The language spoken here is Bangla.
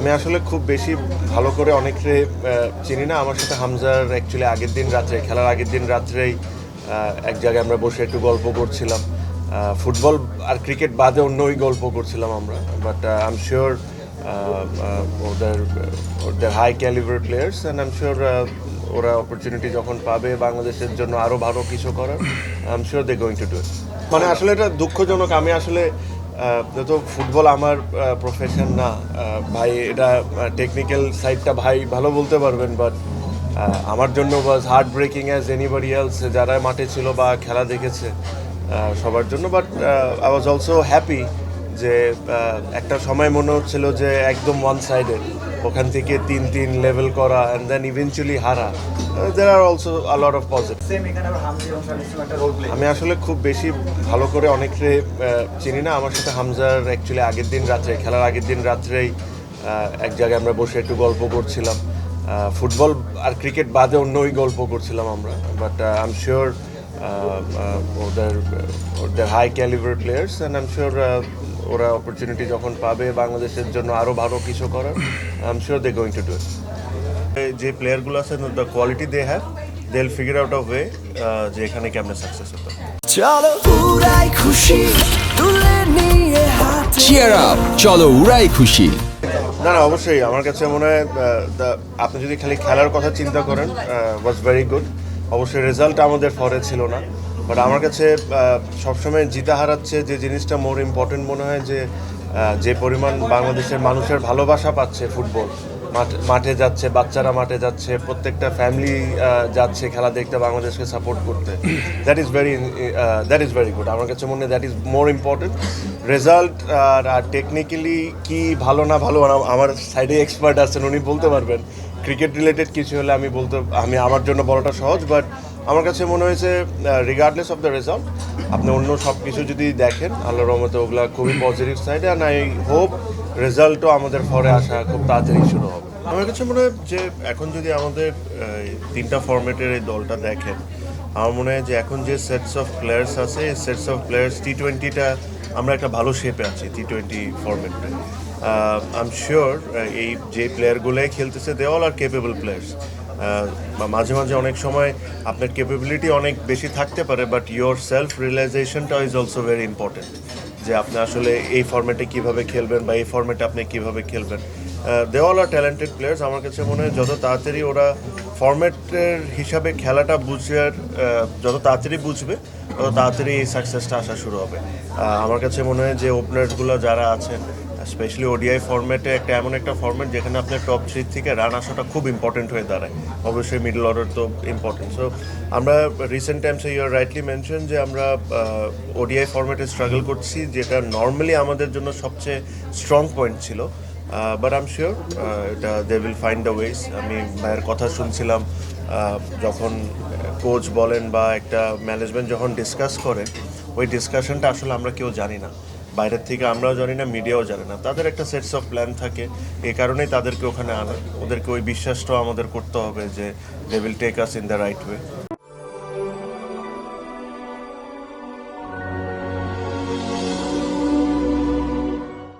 আমি আসলে খুব বেশি ভালো করে অনেকে চিনি না। আমার সাথে হামজার অ্যাকচুয়ালি আগের দিন রাত্রে, খেলার আগের দিন রাত্রেই এক জায়গায় আমরা বসে একটু গল্প করছিলাম। ফুটবল আর ক্রিকেট বাদে অন্যই গল্প করছিলাম আমরা। বাট আই এম শিওর ওদের ওদের high calibre players and I am sure ওরা অপরচুনিটি যখন পাবে বাংলাদেশের জন্য আরও ভালো কিছু করার I am sure they going to do মানে আসলে এটা দুঃখজনক। আমি আসলে যেহেতু ফুটবল আমার প্রফেশন না। ভাই, এটা টেকনিক্যাল সাইডটা ভাই ভালো বলতে পারবেন বাট আমার জন্য was heartbreaking as anybody else যারা মাঠে ছিল বা খেলা দেখেছে সবার জন্য but I was also happy যে একটা সময় মনে হচ্ছিল যে একদম ওয়ান সাইডেড ওখান থেকে তিন তিন লেভেল করা অ্যান্ড দেন ইভেনচুয়ালি হারা। There are also a lot of positive আমি আসলে খুব বেশি ভালো করে অনেকে চিনি না। আমার সাথে হামজার অ্যাকচুয়ালি আগের দিন রাত্রে খেলার আগের দিন রাত্রেই এক জায়গায় আমরা বসে একটু গল্প করছিলাম। ফুটবল আর ক্রিকেট বাদে অন্য ওই গল্প করছিলাম আমরা। বাট আই এম শিওর ওদের ওদের high calibre players and I am sure ওরা অপরচুনিটি যখন পাবে বাংলাদেশের জন্য আরও ভালো কিছু করার I am sure they going to do যে প্লেয়ারগুলো আছে the quality they have they will figure out of way যে এখানে কেমনে সাকসেস হতো চলো উড়াই খুশি তুলে নিয়ে হাতে। চিয়ার আপ চলো উড়াই খুশি। না না অবশ্যই আমার কাছে মনে হয় আপনি যদি খালি খেলার কথা চিন্তা করেন ওয়াজ ভেরি গুড অবশ্যই রেজাল্ট আমাদের ফরে ছিল না। বাট আমার কাছে সবসময় জিতা হারাচ্ছে যে জিনিসটা মোর ইম্পর্টেন্ট মনে হয় যে যে পরিমাণ বাংলাদেশের মানুষের ভালোবাসা পাচ্ছে ফুটবল। মাঠে যাচ্ছে, বাচ্চারা মাঠে যাচ্ছে, প্রত্যেকটা ফ্যামিলি যাচ্ছে খেলা দেখতে, বাংলাদেশকে সাপোর্ট করতে। That is very that is very good আমার কাছে মনে হয় that is more important result R technically কি ভালো না ভালো আম- আমার সাইডে এক্সপার্ট আছেন, উনি বলতে পারবেন। ক্রিকেট রিলেটেড কিছু হলে আমি বলতে, আমি আমার জন্য বলাটা সহজ বাট আমার কাছে মনে হয়েছে রিগার্ডলেস অফ দ্য রেজাল্ট আপনি অন্য সব কিছু যদি দেখেন, আল্লাহর রহমতে ওগুলা খুবই positive side and I hope রেজাল্টও আমাদের ফরে আসা খুব তাড়াতাড়ি শুরু হবে। আমার কাছে মনে হয় যে এখন যদি আমাদের তিনটা ফরম্যাটের এই দলটা দেখেন, আমার মনে হয় যে এখন যে সেটস অফ প্লেয়ার্স আছে সেটস অফ প্লেয়ার্স টি টোয়েন্টিটা আমরা একটা ভালো শেপে আছি টি টোয়েন্টি ফরম্যাটটা আই এম শিওর এই যে প্লেয়ারগুলোই খেলতেছে they all are capable players মাঝে মাঝে অনেক সময় আপনার ক্যাপাবিলিটি অনেক বেশি থাকতে পারে বাট ইয়োর সেলফ রিয়েলাইজেশনটা ইজ অলসো ভেরি ইম্পর্টেন্ট যে আপনি আসলে এই ফর্মেটে কীভাবে খেলবেন বা এই ফর্মেটে আপনি কীভাবে খেলবেন। They all are talented players আমার কাছে মনে হয় যত তাড়াতাড়ি ওরা ফরম্যাটের হিসাবে খেলাটা বুঝার যত তাড়াতাড়ি বুঝবে, তত তাড়াতাড়ি এই সাকসেসটা আসা শুরু হবে। আমার কাছে মনে হয় যে ওপেনার্সগুলো যারা আছেন স্পেশালি ওডিআই ফরম্যাটে একটা এমন একটা ফরম্যাট যেখানে আপনার টপ থ্রি থেকে রান আসাটা খুব ইম্পর্টেন্ট হয়ে দাঁড়ায়। অবশ্যই মিডল অর্ডার তো ইম্পর্টেন্ট সো আমরা রিসেন্ট টাইমসে ইউর রাইটলি মেনশন যে আমরা ওডিআই ফরম্যাটে স্ট্রাগল করছি, যেটা নর্মালি আমাদের জন্য সবচেয়ে স্ট্রং পয়েন্ট ছিল। বাট আম শিওর এটা they will find the ways আমি ভাইয়ের কথা শুনছিলাম যখন কোচ বলেন বা একটা ম্যানেজমেন্ট যখন ডিসকাস করে, ওই ডিসকাশনটা আসলে আমরা কেউ জানি না। বাইরের থেকে আমরাও জানি না মিডিয়াও জানে না। তাদের একটা সেটস অফ প্ল্যান থাকে। এ কারণেই তাদেরকে ওখানে আনা, ওদেরকে ওই বিশ্বাসটাও আমাদের করতে হবে যে they will take us in the right way